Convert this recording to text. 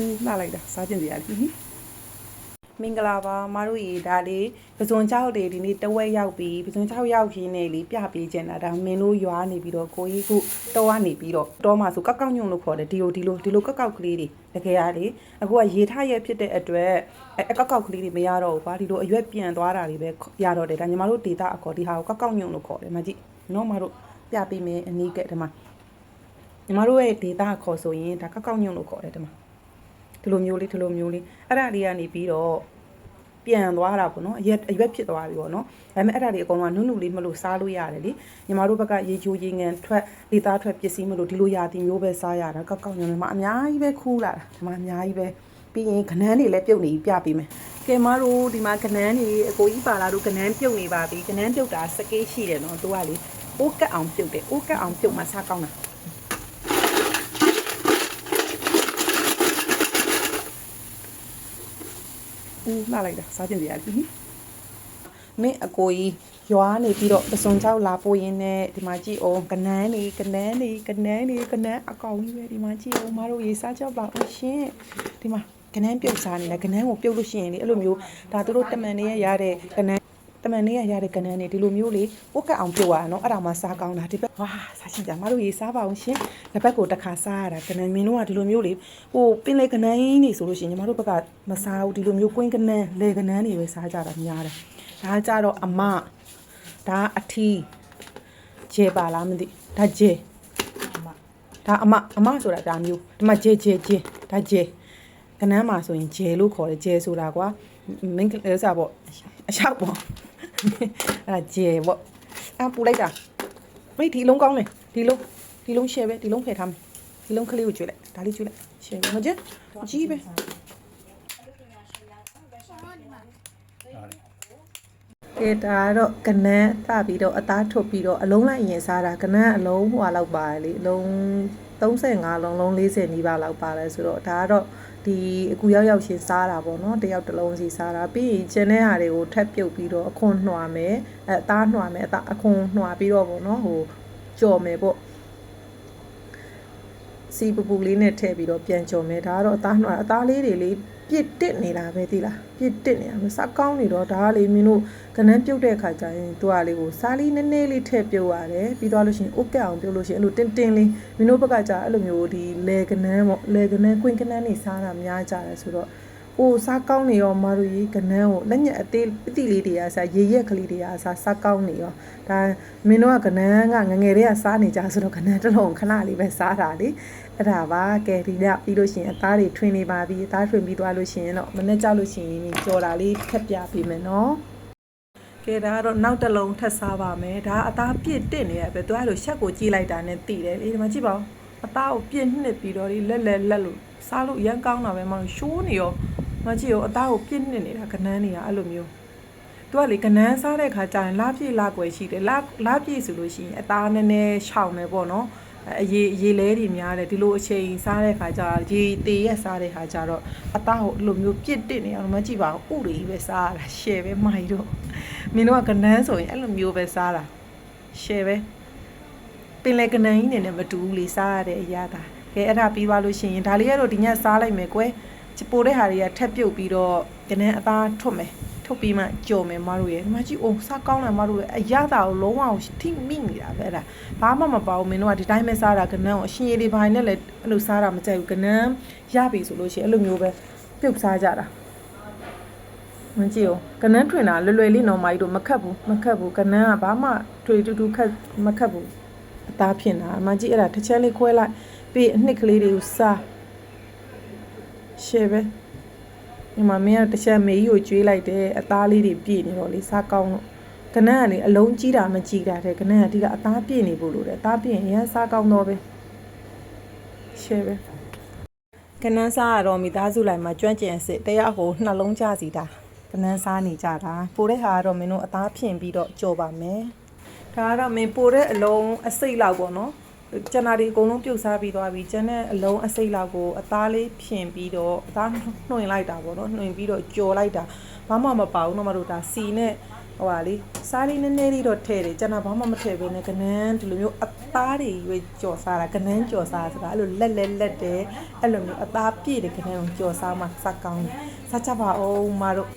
ဦးလှလိုက်တာစားကျင်စရာလေမင်္ဂလာပါမတို့ရေဒါလေးပဇွန်ချောက်တွေဒီနေ့တဝက်ရောက်ပြီးပဇွန်ချောက်ရောက်ရင်းနဲ့လေပြပေးကြတာဒါမင်းတို့ရွာနေပြီးတော့ကိုကြီးခုတောကနေပြီးတော့တောမှာဆိုကောက်ကောက်ညုံလို့ခေါ်တယ်ဒီလိုဒီလိုဒီလိုကောက်ကောက်ကလေးတွေတကယ်ရလေအခုကရေထားရက်ဖြစ်တဲ့အတွက်အဲအကောက်ကောက်ကလေးတွေမရတော့ဘူးပါဒီလိုအရွက်ပြန်သွားတာတွေပဲရတော့တယ်ဒါညီမတို့ဒေတာအခေါ်ဒီဟာကိုကောက်ကောက်ညုံလို့ခေါ်တယ်မကြည့်နော်မတို့ပြပေးမယ်အနည်းကဒီမှာညီမတို့ရဲ့ဒေတာခေါ်ဆိုရင်ဒါကောက်ကောက်ညုံလို့ခေါ်တယ်ဒီမှာ ဒီလိုမျိုးလေးဒီလိုမျိုးလေးအဲ့ဒါလေးကနေပြီးတော့ပြန်သွားတာပေါ့နော်အရက်အရွက်ဖြစ်သွားပြီပေါ့နော်ဒါပေမဲ့အဲ့ဒါလေးအကုန်လုံးကနုနုလေးမလို့စားလို့ရတယ်လေညီမတို့ဘက်ကရေချိုရေငန်ထွက်လေသားထွက်ပစ္စည်းမလို့ဒီလိုရာသီမျိုးပဲစားရတာကောက်ကောက်ညွန်ညွန်မအများကြီးပဲခူးလာတာဒီမှာအများကြီးပဲပြီးရင်ခနန်းတွေလည်းပြုတ်နေပြီးပြပေးမယ်ကဲမတို့ဒီမှာခနန်းတွေအကိုကြီးပါလာတို့ခနန်းပြုတ်နေပါပြီခနန်းပြုတ်တာစကေးရှိတယ်နော်သူကလေအိုးကက်အောင်ပြုတ်တယ်အိုးကက်အောင်ပြုတ်မှစားကောင်းတာ ဦးလှလိုက်တာစားကျင်စရာလေမင်းအကိုကြီးရွာနေပြီးတော့ပစုံချောက်လာပို့ရင်းနဲ့ဒီမှာကြည့်အောင်ကနန်းနေကနန်းနေကနန်းနေကနန်းအကောင်ကြီးပဲဒီမှာကြည့်အောင်မတို့ရေစားကြောက်ပါအောင်ရှင်ဒီမှာကနန်းပြုတ်စားနေတယ်ကနန်းကိုပြုတ်လို့ရှိရင်လေအဲ့လိုမျိုးဒါသူတို့တမန်နေရရတဲ့ကနန်းတ မန်နေရရတဲ့ကနန်းနေဒီလိုမျိုးလေဥက်ကအောင်ပြုတ်ရတာနော်အဲ့ဒါမှစားကောင်းတာဒီဘက်ဝါစားရှင်ကြမတို့ရေစားပါအောင်ရှင်တစ်ဘက်ကိုတစ်ခါစားရတာကနန်းမင်းတို့ကဒီလိုမျိုးလေဟိုပင်လေကနန်းကြီးနေဆိုလို့ရှိရင်ညီမတို့ဘက်ကမစားဘူးဒီလိုမျိုးကွင်းကနန်းလေကနန်းတွေပဲစားကြတာများတယ်ဒါကြတော့အမဒါအထီးဂျေပါလားမသိဒါဂျေဒါအမအမဆိုတာဒါမျိုးဒီမှာဂျေဂျေဂျေဒါဂျေကနန်းမှာဆိုရင်ဂျေလို့ခေါ်တယ်ဂျေဆိုတာကွာမင်းကလေးစားပေါ့အလျှောက်ပေါ့ အဲ့ဒါဂျေပေါ့အပူလိုက်တာမိဒီလုံးကောင်းတယ်ဒီလုံးဒီလုံးရှယ်ပဲဒီလုံးဖယ်ထားမယ်ဒီလုံးကလေးကိုကျွေးလိုက်ဒါလေးကျွေးလိုက်ရှယ်မကြကြီးပဲကဲဒါကတော့ကနန်းစပြီးတော့အသားထုတ်ပြီးတော့အလုံးလိုက်ရင်စားတာကနန်းအလုံးဟွာလောက်ပါတယ်လေအလုံး35လုံးလုံး40နီးပါးလောက်ပါတယ်ဆိုတော့ဒါကတော့ ဒီအကူရောက်ရောက်ချင်းစားတာပေါ့နော်တယောက်တစ်လုံးစီစားတာပြီးရင်ကျန်တဲ့ဟာတွေကိုထပ်ပြုတ်ပြီးတော့အခွန်နှွာမယ်အဲအသားနှွာမယ်အသားအခွန်နှွာပြီးတော့ပေါ့နော်ဟိုကြော်မယ်ပေါ့ စီပူပူလေးနဲ့ထည့်ပြီးတော့ပြန်ကြော်မယ်ဒါကတော့အသားနှွာအသားလေးတွေလေးပြစ်တစ်နေတာပဲသိလားပြစ်တစ်နေတာမစားကောင်းနေတော့ဒါကလေမင်းတို့ကနန်းပြုတ်တဲ့ခါကျရင်သူကလေးကိုစားလေးနည်းနည်းလေးထည့်ပြုတ်ရတယ်ပြီးသွားလို့ရှိရင်အိုးကက်အောင်ပြုတ်လို့ရှိရင်အဲ့လိုတင်းတင်းလေးမင်းတို့ဘက်ကကြာအဲ့လိုမျိုးဒီလေကနန်းပေါ့လေကနန်းကွင်းကနန်းနေစားတာများကြတယ်ဆိုတော့ဟိုစားကောင်းနေရောမတို့ရေကနန်းကိုလက်ညက်အသေးပတိလေးတွေကစားရေရက်ကလေးတွေကစားစားကောင်းနေရောဒါမင်းတို့ကကနန်းကငငယ်လေးကစားနေကြဆိုတော့ကနန်းတစ်လုံးခဏလေးပဲစားတာလေ အဲ့ဒါပါကဲဒီညပြီးလို့ရှိရင်အသားတွေထွင်နေပါပြီအသားထွင်ပြီးသွားလို့ရှိရင်တော့မနေ့ကြောက်လို့ရှိရင်ကြော်တာလေးထပ်ပြပေးမယ်နော်ကဲဒါကတော့နောက်တစ်လုံးထပ်စားပါမယ်ဒါအသားပြစ်တက်နေရပဲသူအဲ့လိုရှက်ကိုကြီးလိုက်တာနဲ့တည်တယ်လေဒီမှာကြည့်ပါဦးအသားကိုပြစ်နှစ်ပြီးတော့ဒီလက်လက်လက်လို့စားလို့အရန်ကောင်းတာပဲမဟုတ်ရှိုးနေရောမကြည့်ရောအသားကိုပြစ်နှစ်နေတာကနန်းနေတာအဲ့လိုမျိုးသူကလေကနန်းစားတဲ့ခါကျရင်လာပြည့်လာကွယ်ရှိတယ်လာလာပြည့်ဆိုလို့ရှိရင်အသားနည်းနည်းရှောင်တယ်ပေါ့နော် အရေအရေလဲတွေများတယ်ဒီလိုအချိန်စားတဲ့ခါကျရေတေရက်စားတဲ့ခါကျတော့အသားကိုအဲ့လိုမျိုးပြစ်တစ်နေအောင်မကြည့်ပါဘူးဥတွေပဲစားရတာရှယ်ပဲမိုက်တော့မင်းတို့ကကနန်းဆိုရင်အဲ့လိုမျိုးပဲစားတာရှယ်ပဲပင်လေကနန်းကြီးနေနဲ့မတူဘူးလေစားရတဲ့အရာတာကဲအဲ့ဒါပြီးသွားလို့ရှိရင်ဒါလေးကတော့ဒီညစားလိုက်မယ်ကွယ်ပိုတဲ့ဟာတွေကထက်ပြုတ်ပြီးတော့ကနန်းအသားထွတ်မယ် ထုတ်ပြီးမှကြော်မယ်မတို့ရဲ့ဒီမှာကြည့်အောင်စားကောင်းတယ်မတို့ရဲ့အရသာကိုလုံးဝထိမိနေတာပဲအဲ့ဒါဘာမှမပါဘူးမင်းတို့ကဒီတိုင်းပဲစားတာကနန်းကိုအရှင်ရည်တွေပိုင်းနဲ့လည်းအဲ့လိုစားတာမကြိုက်ဘူးကနန်းရပြီဆိုလို့ရှိရင်အဲ့လိုမျိုးပဲပြုတ်စားကြတာမကြည့်အောင်ကနန်းထွင်တာလွယ်လွယ်လေးနော်မိုက်တို့မခတ်ဘူးမခတ်ဘူးကနန်းကဘာမှထွေတူတူခတ်မခတ်ဘူးအသားဖြစ်တာအမကြည့်အဲ့ဒါတစ်ချက်လေးခွဲလိုက်ပြီးအနှစ်ကလေးတွေကိုစားရှယ်ပဲ ဒီမှာမင်းကတစ်ချက်မေကြီးကိုကျွေးလိုက်တယ်အသားလေးတွေပြည့်နေတော့လေစားကောင်းလို့ကနန်းကလေအလုံးကြီးတာမကြီးတာတဲ့ကနန်းကအဓိကအသားပြည့်နေဖို့လိုတယ်အသားပြည့်ရင်ရမ်းစားကောင်းတော့ပဲရှယ်ပဲကနန်းစားရတော့မိသားစုလိုက်မှာကျွမ်းကျင်စစ်တရားဟိုနှလုံးကြစီတာကနန်းစားနေကြတာပိုတဲ့ဟာကတော့မင်းတို့အသားဖြင့်ပြီးတော့ကြော်ပါမယ်ဒါကတော့မင်းပိုတဲ့အလုံးအစိတ်လောက်ပေါ့နော် ကျန်တာဒီအကုန်လုံးပြုတ်စားပြီးသွားပြီကျန်တဲ့အလုံးအစိတ်လောက်ကိုအသားလေးဖြင်ပြီးတော့အသားနှွှင်လိုက်တာပေါ့နော်နှွှင်ပြီးတော့ကြော်လိုက်တာဘာမှမပါဘူးတော့မတို့ဒါစီနဲ့ဟိုပါလေစားလေးနည်းနည်းလေးတော့ထည့်တယ်ကျွန်တော်ဘာမှမထည့်ဘဲနဲ့ကနန်းဒီလိုမျိုးအသားတွေရွေးကြော်စားတာကနန်းကြော်စားဆိုတာအဲ့လိုလက်လက်လက်တယ်အဲ့လိုမျိုးအသားပြည့်တဲ့ကနန်းကိုကြော်စားမှစကောင်းတယ်စားကြပါဦးမတို့